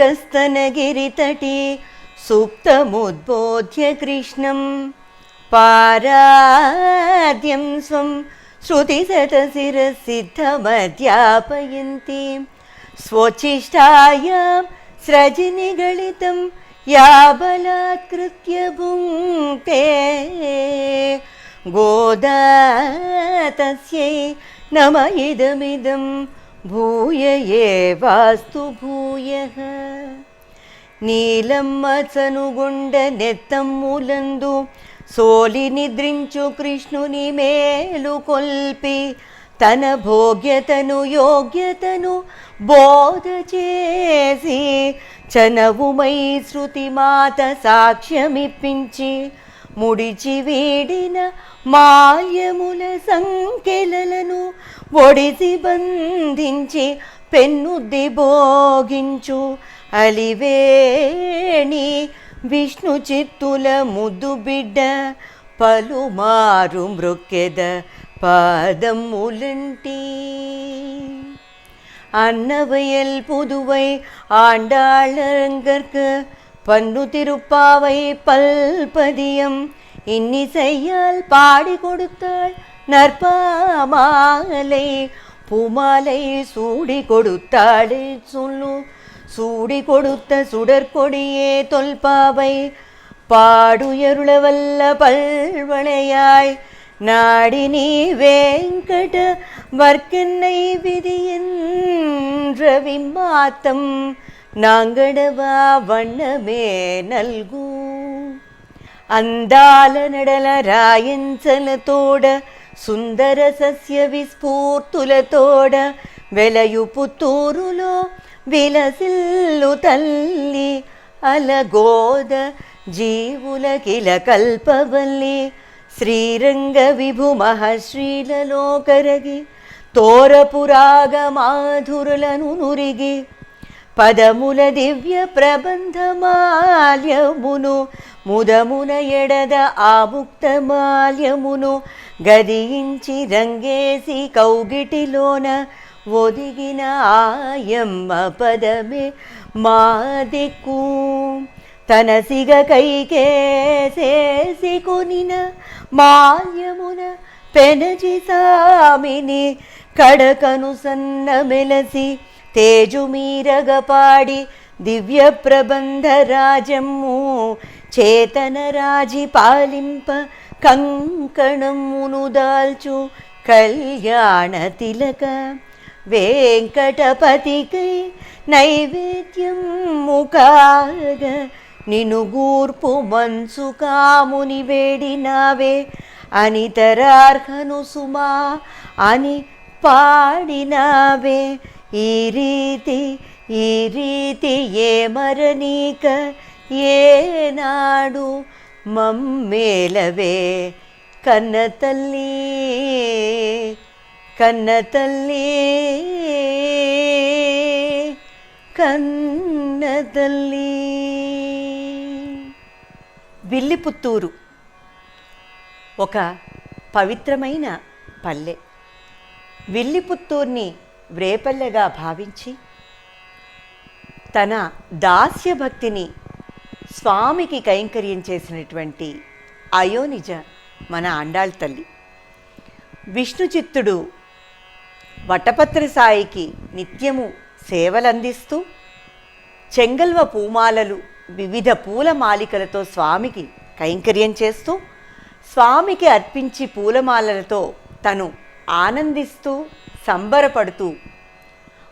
गस्तनगिरितटी सुप्तमुद्बोध्य कृष्णं पाराद्यं स्वं श्रुतिसतशिरसिद्धमध्यापयन्ती स्वचिष्ठायां सृजनिगलितं या बलात्कृत्य भुङ्क्ते गोदा तस्यै नम इदमिदम् భూయ ఏవాస్తు భూయ నీలమ్మ చనుగుండె నెత్తం మూలందు సోలి నిద్రించు కృష్ణుని మేలు కొల్పి తన భోగ్యతను యోగ్యతను బోధ చేసి చనవుమై శృతిమాత సాక్ష్యమిప్పించి ముడిచి వీడిన మాల్యముల సంఖ్యలను ఒడిసి బంధించి పెన్నుద్ది భోగించు అలివేణి విష్ణు చిత్తుల ముద్దు బిడ్డ పలుమారు మృక్కెద పాదములంటి அன்னவையல் புதுவை ஆண்டாளங்கற்கு பன்னு திருப்பாவை பல்பதியம். இன்னிசையால் பாடி கொடுத்தாள் நற்பாமாலை. பூமாலை சூடி கொடுத்தாளே சொல்லு. சூடி கொடுத்த சுடற்கொடியே தொல்பாவை. பாடுயருளவல்ல பல்வளையாய். நாடி நீ வேங்கட வர்க்கனை விதி என்ற விம்மாத்தம் நாங்கடவா வண்ணமே நல்கூ అందాల నడల రాయించలతోడ సుందర సస్య విస్ఫూర్తులతోడ వెలయు పుత్తూరులో విలసిల్లు తల్లి అలగోద జీవులకిల కల్పవల్లి శ్రీరంగ విభుమహ శ్రీలలోకరగి తోరపురాగ మాధురులను నురిగి పదముల దివ్య ప్రబంధమాల్యమును ముదమున ఎడద ఆముక్తమాల్యమును గదియించి రంగేసి కౌగిటిలోన ఒదిగిన ఆయమ్మ పదమే మా దిక్కు. తన సిగ కైకేసేసి కొనిన మాల్యమున పెనజి సామిని కడకను సన్న మెలసి తేజుమీరగ పాడి దివ్య ప్రబంధ రాజమ్ము చేతన రాజి పాలింప కంకణమును దాల్చు కళ్యాణ తిలక వెంకటపతికై నైవేద్యం ముఖాగ నిను గూర్పు మంచు కాముని వేడినావే అనితరార్హను సుమా అని పాడినావే. ఈ రీతి ఈ రీతి ఏ మరణీక ఏనాడు మమ్మేలవే. కన్న తల్లి కన్న తల్లి కన్న తల్లి. విల్లిపుత్తూరు. ఒక పవిత్రమైన పల్లె. విల్లిపుత్తూర్ని వ్రేపల్లెగా భావించి తన దాస్య భక్తిని స్వామికి కైంకర్యం చేసినటువంటి అయోనిజ మన అండాళ్ తల్లి. విష్ణు చిత్తుడు వటపత్ర సాయికి నిత్యము సేవలందిస్తూ చెంగల్వ పూమాలలు వివిధ పూల మాలికలతో స్వామికి కైంకర్యం చేస్తూ స్వామికి అర్పించి పూలమాలలతో తను ఆనందిస్తూ సంబరపడుతూ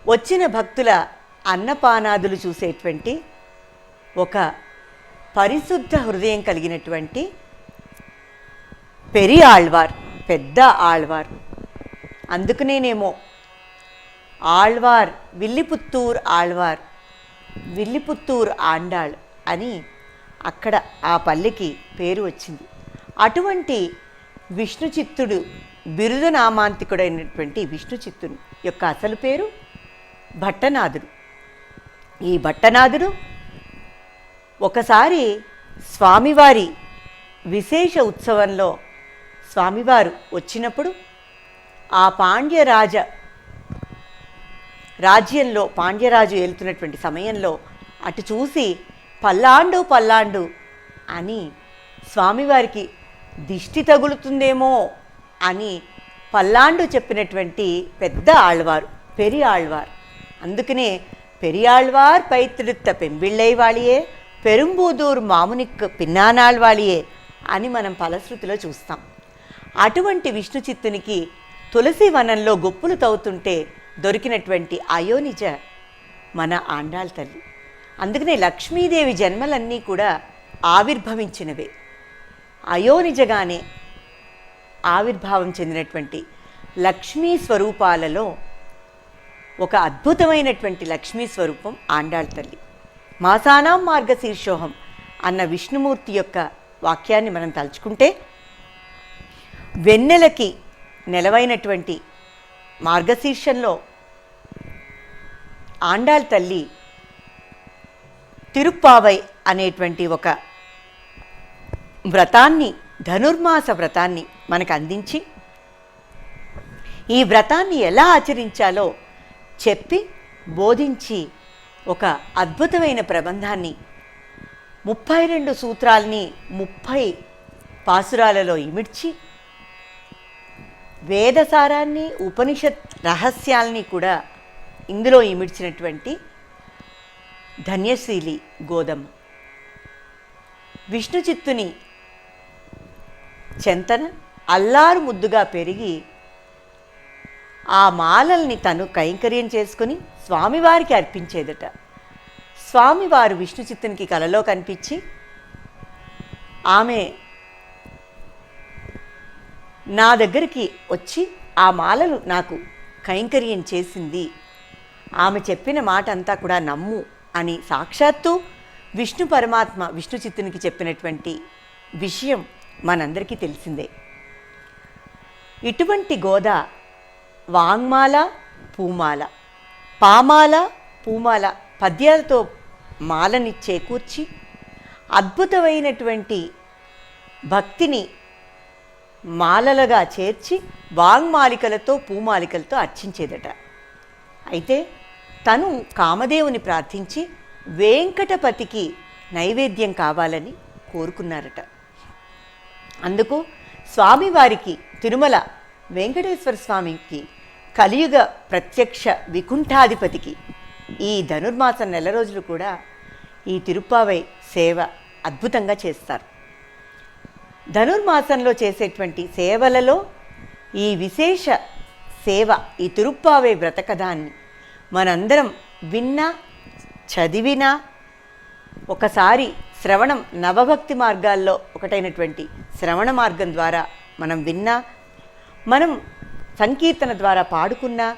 వచ్చిన భక్తుల అన్నపానాదులు చూసేటువంటి ఒక పరిశుద్ధ హృదయం కలిగినటువంటి పెరి ఆళ్వార్ పెద్ద ఆళ్వార్. అందుకనేనేమో ఆళ్వార్ విల్లిపుత్తూర్ ఆళ్వార్ విల్లిపుత్తూర్ ఆండాళ్ అని అక్కడ ఆ పల్లెకి పేరు వచ్చింది. అటువంటి విష్ణు చిత్తుడు బిరుదు నామాంతికుడైనటువంటి విష్ణు చిత్తుడు యొక్క అసలు పేరు భట్టనాథుడు. ఈ భట్టనాథుడు ఒకసారి స్వామివారి విశేష ఉత్సవంలో స్వామివారు వచ్చినప్పుడు ఆ పాండ్యరాజ రాజ్యంలో పాండ్యరాజు వెళ్తున్నటువంటి సమయంలో అటు చూసి పల్లాండు పల్లాండు అని స్వామివారికి దిష్టి తగులుతుందేమో అని పల్లాండు చెప్పినటువంటి పెద్ద ఆళ్వారు పెరి ఆళ్వార్. అందుకనే పెరియాళ్వార్ పైత్రిత్త పెంబిళ్ళై వాళియే పెరుంబూదూర్ మామునిక్ పిన్నానాళ్వాళియే అని మనం ఫలశ్రుతిలో చూస్తాం. అటువంటి విష్ణు చిత్తునికి తులసి వనంలో గొప్పులు తవ్వుతుంటే దొరికినటువంటి అయోనిజ మన ఆండాళ్ తల్లి. అందుకనే లక్ష్మీదేవి జన్మలన్నీ కూడా ఆవిర్భవించినవే. అయోనిజగానే ఆవిర్భావం చెందినటువంటి లక్ష్మీ స్వరూపాలలో ఒక అద్భుతమైనటువంటి లక్ష్మీ స్వరూపం ఆండాళ్ తల్లి. మాసానాం మార్గశీర్షోహం అన్న విష్ణుమూర్తి యొక్క వాక్యాన్ని మనం తలుచుకుంటే వెన్నెలకి నెలవైనటువంటి మార్గశీర్షంలో ఆండాళ్ తల్లి తిరుప్పావై అనేటువంటి ఒక వ్రతాన్ని ధనుర్మాస వ్రతాన్ని మనకు అందించి ఈ వ్రతాన్ని ఎలా ఆచరించాలో చెప్పి బోధించి ఒక అద్భుతమైన ప్రబంధాన్ని ముప్పై రెండు సూత్రాల్ని ముప్పై పాసురాలలో ఇమిడ్చి వేదసారాన్ని ఉపనిషత్ రహస్యాల్ని కూడా ఇందులో ఇమిడ్చినటువంటి ధన్యశీలి గోదమ్మ విష్ణు చిత్తుని చెంతన అల్లారు ముద్దుగా పెరిగి ఆ మాలల్ని తను కైంకర్యం చేసుకుని స్వామివారికి అర్పించేదట. స్వామివారు విష్ణు చిత్తునికి కలలో కనిపించి ఆమె నా దగ్గరికి వచ్చి ఆ మాలలు నాకు కైంకర్యం చేసింది. ఆమె చెప్పిన మాట అంతా కూడా నమ్ము. అని సాక్షాత్తు విష్ణు పరమాత్మ విష్ణు చిత్తునికి చెప్పినటువంటి విషయం మనందరికీ తెలిసిందే. ఇటువంటి గోద వాంగ్మాల పూమాల పామాల పూమాల పద్యాలతో మాలని చేకూర్చి అద్భుతమైనటువంటి భక్తిని మాలలుగా చేర్చి వాంగ్మాలికలతో పూమాలికలతో అర్చించేదట. అయితే తను కామదేవుని ప్రార్థించి వెంకటపతికి నైవేద్యం కావాలని కోరుకున్నారట. అందుకు స్వామివారికి తిరుమల వెంకటేశ్వర స్వామికి కలియుగ ప్రత్యక్ష వికుంఠాధిపతికి ఈ ధనుర్మాసం నెల రోజులు కూడా ఈ తిరుప్పావై సేవ అద్భుతంగా చేస్తారు. ధనుర్మాసంలో చేసేటువంటి సేవలలో ఈ విశేష సేవ ఈ తిరుప్పావై వ్రతకథాన్ని మనందరం విన్నా చదివినా ఒకసారి శ్రవణం నవభక్తి మార్గాల్లో ఒకటైనటువంటి శ్రవణ మార్గం ద్వారా మనం విన్నా మనం సంకీర్తన ద్వారా పాడుకున్నా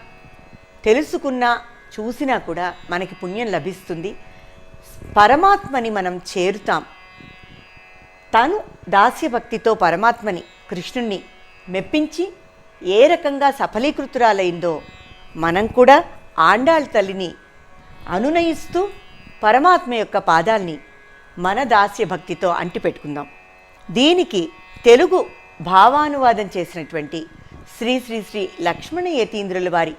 తెలుసుకున్నా చూసినా కూడా మనకి పుణ్యం లభిస్తుంది. పరమాత్మని మనం చేరుతాం. తను దాస్యభక్తితో పరమాత్మని కృష్ణుణ్ణి మెప్పించి ఏ రకంగా సఫలీకృతురాలైందో మనం కూడా ఆండాళ్ తల్లిని అనునయిస్తూ పరమాత్మ యొక్క పాదాల్ని మన దాస్య భక్తితో అంటిపెట్టుకుందాం. దీనికి తెలుగు భావానువాదం చేసినటువంటి శ్రీ శ్రీ శ్రీ లక్ష్మణ యతీంద్రుల వారి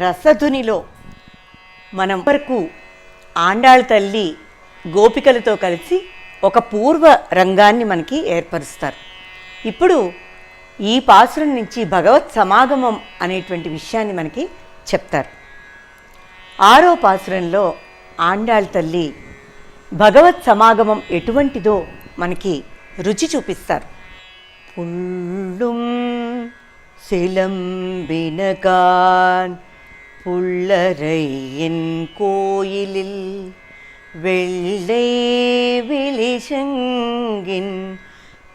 రసధునిలో మనం వరకు ఆండాళ్ తల్లి గోపికలతో కలిసి ఒక పూర్వ రంగాన్ని మనకి ఏర్పరుస్తారు. ఇప్పుడు ఈ పాసురం నుంచి భగవత్ సమాగమం అనేటువంటి విషయాన్ని మనకి చెప్తారు. ఆరో పాసురంలో ఆండాళ్ తల్లి భగవత్ సమాగమం ఎటువంటిదో మనకి రుచి చూపిస్తారు పుల్లుం சிலம்பினகான் புள்ளரையின் கோயிலில் வெள்ளை விழிசங்கின்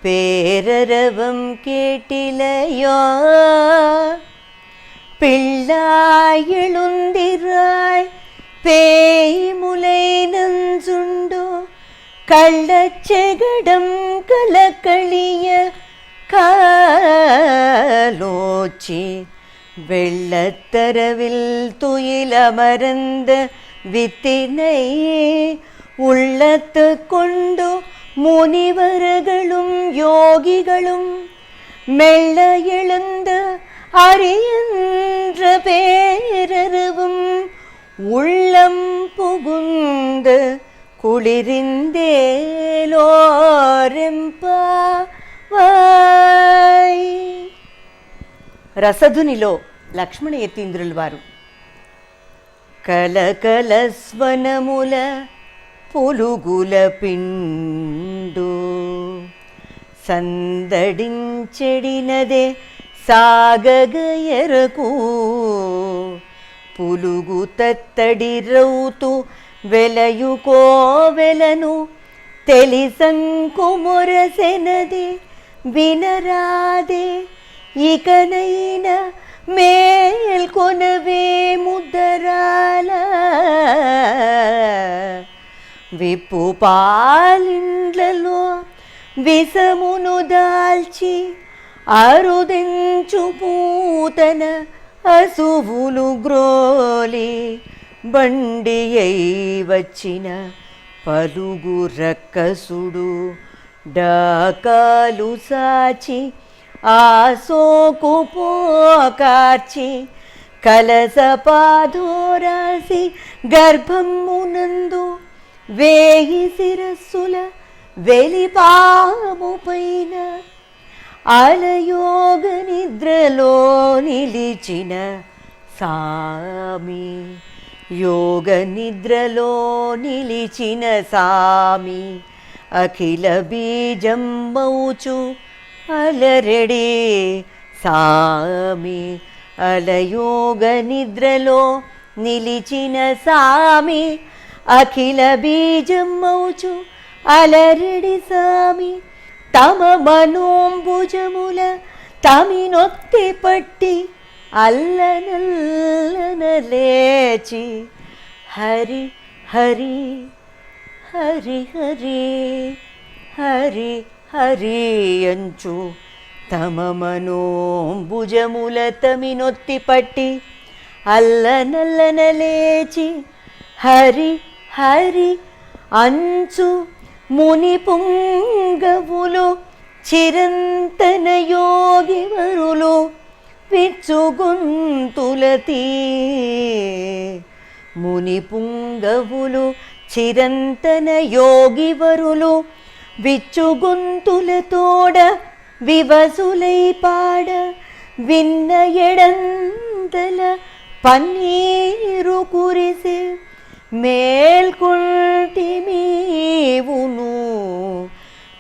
பேரரவம் கேட்டிலையோ பிள்ளாய் எழுந்திராய் பேய் முலை நஞ்சுண்டோ கள்ளச்செகடம் கலக்களிய காலோச்சி வெள்ளத்தரவில் துயிலமர்ந்த வித்தினையே உள்ளத்து கொண்டு முனிவர்களும் யோகிகளும் மெல்ல எழுந்த அறியன்ற பேரருவும் உள்ளம் புகுந்து కుళిరిందేలోరెంపాయ్ రసధునిలో లక్ష్మణ యతీంద్రుల వారు కలకల స్వనముల పులుగుల పిండు సందడించెడినదే సాగగయరకు పులుగు తత్తడి రౌతు వెలయుకోవెలను తెలిసంకు మొరసెనది వినరాదే ఇకనైన మేల్కొనవే ముద్దరాల విప్పు పాలిండ్లలో విషమును దాల్చి అరుదించు పూతన అసువులు గ్రోలి బండి అయి వచ్చిన పలుగు రక్కసుడు డాకాలు సాచి ఆసోకు పోకార్చి కలస పాదోరాసి గర్భమునందు వేయి శిరస్సుల వెలిపాము పైన. అలయోగ నిద్రలో నిలిచిన సామి యోగ నిద్రలో నిలిచిన సామి అఖిల బీజం మౌచు అలరెడి సామి అలయోగ నిద్రలో నిలిచిన సామి అఖిల బీజం మౌచు అలరెడి సామి తమ మనోంబుజముల తమినొత్తి పట్టి అల్లనల్లన లేచి హరి హరి హరి హరి హరి హరి అంచు తమ మనోంబుజముల తమినొత్తి పట్టి అల్లనల్లన లేచి హరి హరి అంచు. ముని పుంగవులు చిరంతన యోగివరులు పిచ్చుగొంతులతీ ముని పుంగవులు చిరంతన యోగివరులు విచ్చుగొంతులతోడ వివసులై పాడ విన్న ఎడంతల పన్నీరు కురిసే మేల్కొంటిమీవును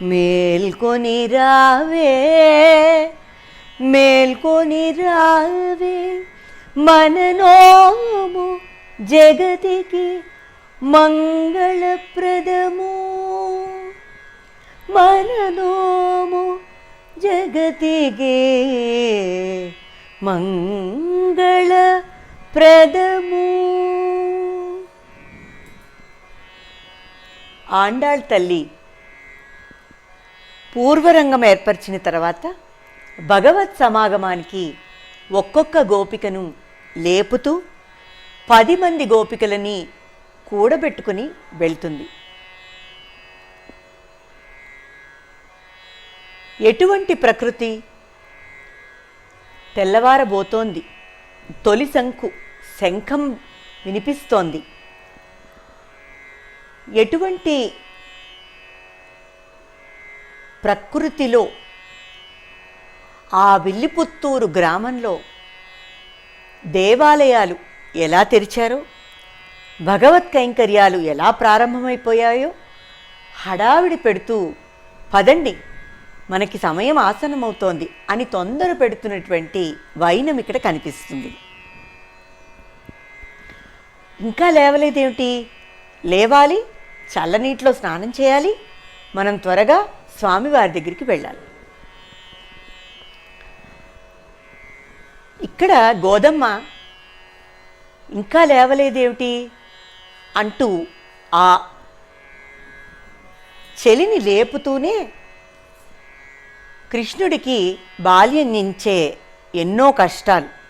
మేల్కొని రావే మేల్కొని రావే మననోము జగతికి మంగళప్రదము. మననోము జగతికి మంగళప్రదము. ఆండాళ్ తల్లి పూర్వరంగం ఏర్పరిచిన తర్వాత భగవత్ సమాగమానికి ఒక్కొక్క గోపికను లేపుతూ పది మంది గోపికలని కూడబెట్టుకుని వెళ్తుంది. ఎటువంటి ప్రకృతి? తెల్లవారబోతోంది. తొలి శంకు శంఖం వినిపిస్తోంది. ఎటువంటి ప్రకృతిలో ఆ విల్లిపుత్తూరు గ్రామంలో దేవాలయాలు ఎలా తెరిచారో భగవత్ కైంకర్యాలు ఎలా ప్రారంభమైపోయాయో హడావిడి పెడుతూ పదండి మనకి సమయం ఆసనమవుతోంది అని తొందర పెడుతున్నటువంటి వైనం ఇక్కడ కనిపిస్తుంది. ఇంకా లేవలేదేమిటి? లేవాలి? చల్లనీటిలో స్నానం చేయాలి. మనం త్వరగా స్వామివారి దగ్గరికి వెళ్ళాలి. ఇక్కడ గోదమ్మ ఇంకా లేవలేదేమిటి? అంటూ ఆ చెలిని లేపుతూనే కృష్ణుడికి బాల్యం నుంచే ఎన్నో కష్టాలు.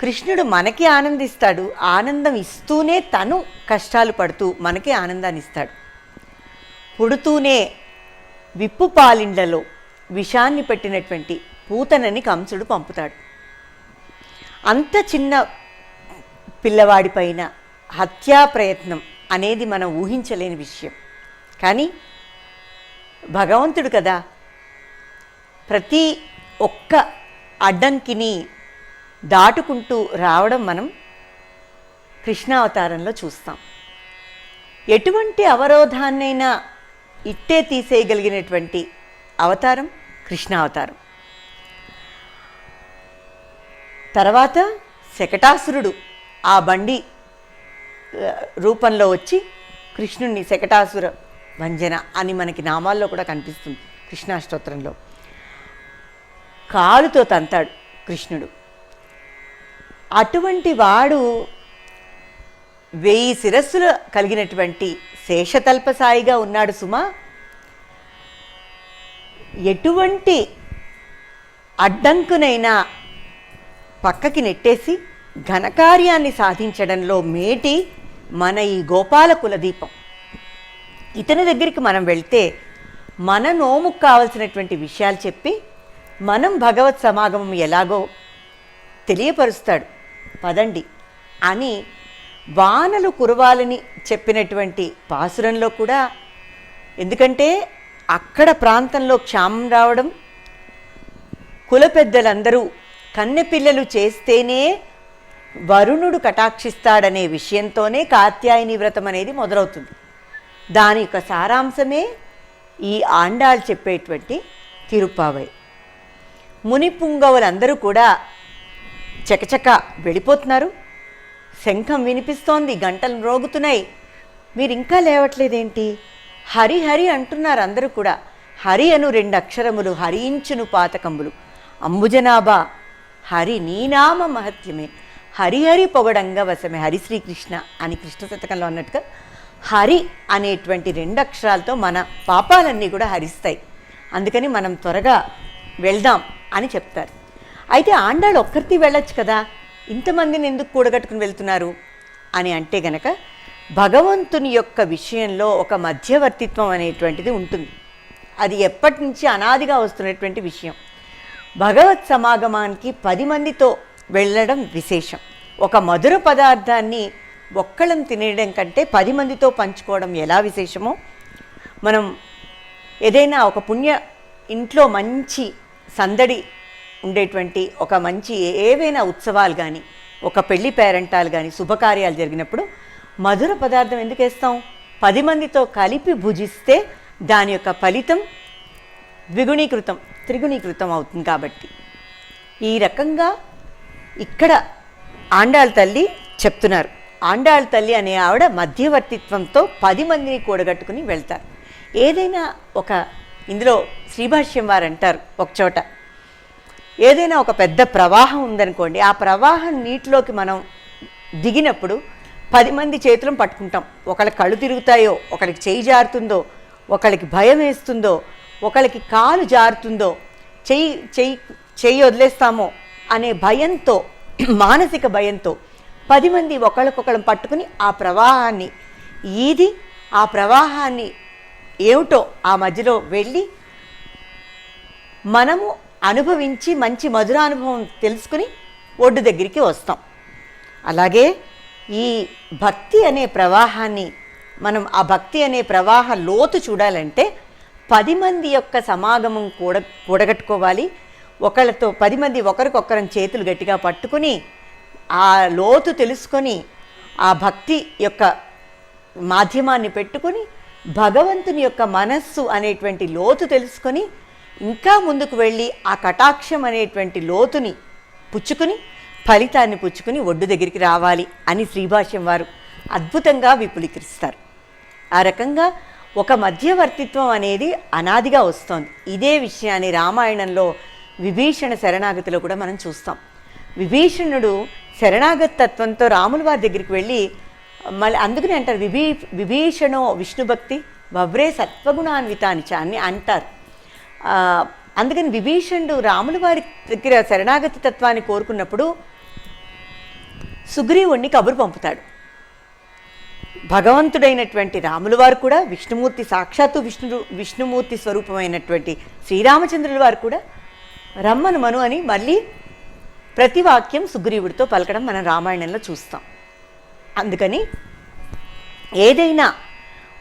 కృష్ణుడు మనకి ఆనందిస్తాడు. ఆనందం ఇస్తూనే తను కష్టాలు పడుతూ మనకి ఆనందాన్ని ఇస్తాడు. పుడుతూనే విప్పు పాలిండ్లలో విషాన్ని పెట్టినటువంటి పూతనని కంసుడు పంపుతాడు. అంత చిన్న పిల్లవాడిపైన హత్యా ప్రయత్నం అనేది మనం ఊహించలేని విషయం. కానీ భగవంతుడు కదా ప్రతి ఒక్క అడ్డంకిని దాటుకుంటూ రావడం మనం కృష్ణావతారంలో చూస్తాం. ఎటువంటి అవరోధాన్నైనా ఇట్టే తీసేయగలిగినటువంటి అవతారం కృష్ణావతారం. తర్వాత శకటాసురుడు ఆ బండి రూపంలో వచ్చి కృష్ణుణ్ణి శకటాసుర భంజన అని మనకి నామాల్లో కూడా కనిపిస్తుంది కృష్ణాష్టోత్రంలో. కాలుతో తంతాడు కృష్ణుడు. అటువంటి వాడు వెయ్యి శిరస్సులు కలిగినటువంటి శేషతల్పసాయిగా ఉన్నాడు సుమా. ఎటువంటి అడ్డంకునైనా పక్కకి నెట్టేసి ఘనకార్యాన్ని సాధించడంలో మేటి మన ఈ గోపాల కులదీపం. ఇతని దగ్గరికి మనం వెళ్తే మన నోముకు కావలసినటువంటి విషయాలు చెప్పి మనం భగవత్ సమాగమం ఎలాగో తెలియపరుస్తాడు. పదండి అని వానలు కురవాలని చెప్పినటువంటి పాసురంలో కూడా ఎందుకంటే అక్కడ ప్రాంతంలో క్షామం రావడం కుల పెద్దలందరూ కన్నెపిల్లలు చేస్తేనే వరుణుడు కటాక్షిస్తాడనే విషయంతోనే కాత్యాయని వ్రతం అనేది మొదలవుతుంది. దాని యొక్క సారాంశమే ఈ ఆండాలు చెప్పేటువంటి తిరుప్పావై. ముని పుంగవులందరూ కూడా చకచక వెళ్ళిపోతున్నారు. శంఖం వినిపిస్తోంది గంటలు రోగుతున్నాయి. మీరు ఇంకా లేవట్లేదేంటి? హరి హరి అంటున్నారు అందరూ కూడా. హరి అను రెండు అక్షరములు హరించును పాతకంబులు. అంబుజనాభా హరి నీనామ మహత్యమే. హరిహరి పొగడంగా వశమే హరి శ్రీకృష్ణ అని కృష్ణ శతకంలో అన్నట్టుగా హరి అనేటువంటి రెండు అక్షరాలతో మన పాపాలన్నీ కూడా హరిస్తాయి. అందుకని మనం త్వరగా వెళ్దాం అని చెప్తారు. అయితే ఆండాళ్ళు ఒక్కరికి వెళ్ళొచ్చు కదా. ఇంతమందిని ఎందుకు కూడగట్టుకుని వెళ్తున్నారు? అని అంటే గనక భగవంతుని యొక్క విషయంలో ఒక మధ్యవర్తిత్వం అనేటువంటిది ఉంటుంది. అది ఎప్పటి నుంచి అనాదిగా వస్తున్నటువంటి విషయం. భగవత్ సమాగమానికి పది మందితో వెళ్ళడం విశేషం. ఒక మధుర పదార్థాన్ని ఒక్కళ్ళం తినేయడం కంటే పది మందితో పంచుకోవడం ఎలా విశేషమో? మనం ఏదైనా ఒక పుణ్య ఇంట్లో మంచి సందడి ఉండేటువంటి ఒక మంచి ఏవైనా ఉత్సవాలు కానీ ఒక పెళ్ళి పేరెంటాలు కానీ శుభకార్యాలు జరిగినప్పుడు మధుర పదార్థం ఎందుకు వేస్తాం? పది మందితో కలిపి భుజిస్తే దాని యొక్క ఫలితం ద్విగుణీకృతం త్రిగుణీకృతం అవుతుంది కాబట్టి. ఈ రకంగా ఇక్కడ ఆండాళ్ళ తల్లి చెప్తున్నారు. ఆండాళ్ళ తల్లి అనే ఆవిడ మధ్యవర్తిత్వంతో పది మందిని కూడగట్టుకుని వెళ్తారు. ఏదైనా ఒక ఇందులో శ్రీభాష్యం వారు అంటారు ఒకచోట ఏదైనా ఒక పెద్ద ప్రవాహం ఉందనుకోండి ఆ ప్రవాహం నీటిలోకి మనం దిగినప్పుడు పది మంది చేతులను పట్టుకుంటాం. ఒకళ్ళ కళ్ళు తిరుగుతాయో ఒకరికి చేయి జారుతుందో ఒకళ్ళకి భయం వేస్తుందో ఒకళ్ళకి కాలు జారుతుందో చెయ్యి చెయ్యి చెయ్యి వదిలేస్తామో అనే భయంతో మానసిక భయంతో పది మంది ఒకళ్ళకొకళ్ళం పట్టుకుని ఆ ప్రవాహాన్ని ఈది ఆ ప్రవాహాన్ని ఏమిటో ఆ మధ్యలో వెళ్ళి మనము అనుభవించి మంచి మధురానుభవం తెలుసుకుని ఒడ్డు దగ్గరికి వస్తాం. అలాగే ఈ భక్తి అనే ప్రవాహాన్ని మనం ఆ భక్తి అనే ప్రవాహ లోతు చూడాలంటే పది మంది యొక్క సమాగమం కూడ కూడగట్టుకోవాలి. ఒకళ్ళతో పది మంది ఒకరికొకరం చేతులు గట్టిగా పట్టుకుని ఆ లోతు తెలుసుకొని ఆ భక్తి యొక్క మాధ్యమాన్ని పెట్టుకొని భగవంతుని యొక్క మనస్సు అనేటువంటి లోతు తెలుసుకొని ఇంకా ముందుకు వెళ్ళి ఆ కటాక్షం అనేటువంటి లోతుని పుచ్చుకుని ఫలితాన్ని పుచ్చుకుని ఒడ్డు దగ్గరికి రావాలి అని శ్రీభాష్యం వారు అద్భుతంగా విపులీకరిస్తారు. ఆ రకంగా ఒక మధ్యవర్తిత్వం అనేది అనాదిగా వస్తోంది. ఇదే విషయాన్ని రామాయణంలో విభీషణ శరణాగతిలో కూడా మనం చూస్తాం. విభీషణుడు శరణాగతి తత్వంతో రాముల వారి దగ్గరికి వెళ్ళి మళ్ళీ అందుకని అంటారు విభీ విభీషణో విష్ణుభక్తి భవ్రే సత్వగుణాన్వితాని అని అంటారు. అందుకని విభీషణుడు రాముల వారి దగ్గర శరణాగతి తత్వాన్ని కోరుకున్నప్పుడు సుగ్రీవుణ్ణి కబురు పంపుతాడు. భగవంతుడైనటువంటి రాముల వారు కూడా విష్ణుమూర్తి సాక్షాత్తు విష్ణు విష్ణుమూర్తి స్వరూపమైనటువంటి శ్రీరామచంద్రుల వారు కూడా రమ్మను మను అని మళ్ళీ ప్రతి వాక్యం సుగ్రీవుడితో పలకడం మనం రామాయణంలో చూస్తాం. అందుకని ఏదైనా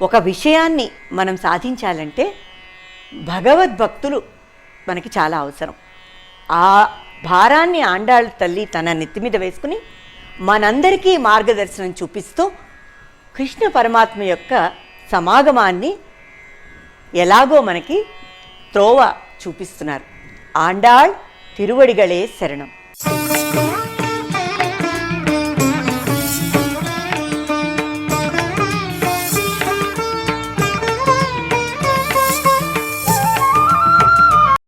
ఒక విషయాన్ని మనం సాధించాలంటే భగవద్భక్తులు మనకి చాలా అవసరం. ఆ భారాన్ని ఆండాళ్ళ తల్లి తన నెత్తి మీద వేసుకుని మనందరికీ మార్గదర్శనం చూపిస్తూ కృష్ణ పరమాత్మ యొక్క సమాగమాన్ని ఎలాగో మనకి త్రోవ చూపిస్తున్నారు. ఆండాళ్ తిరువడిగళే శరణం.